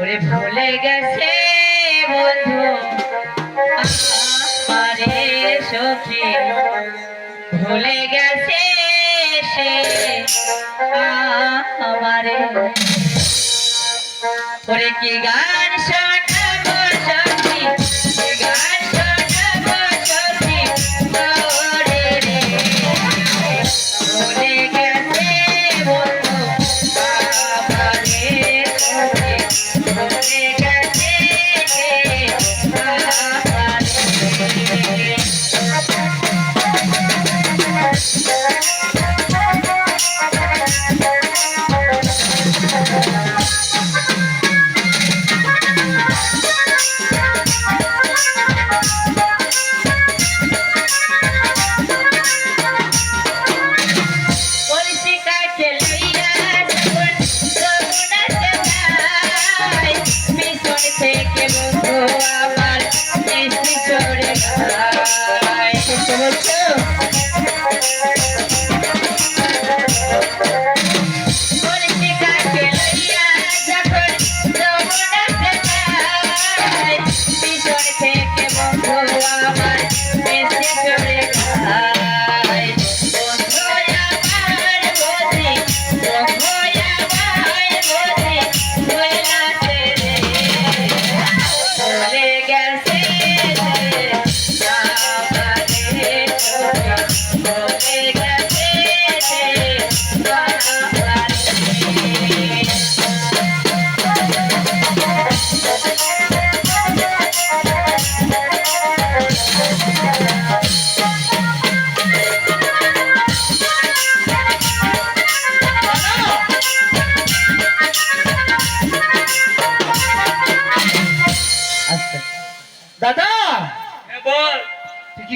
ওরে ভুলে গেছে বন্ধু আমারে সখী। ভুলে গেছে সে আমারে। ওরে কি গান শোনা দাদা! হ্যাঁ, বল।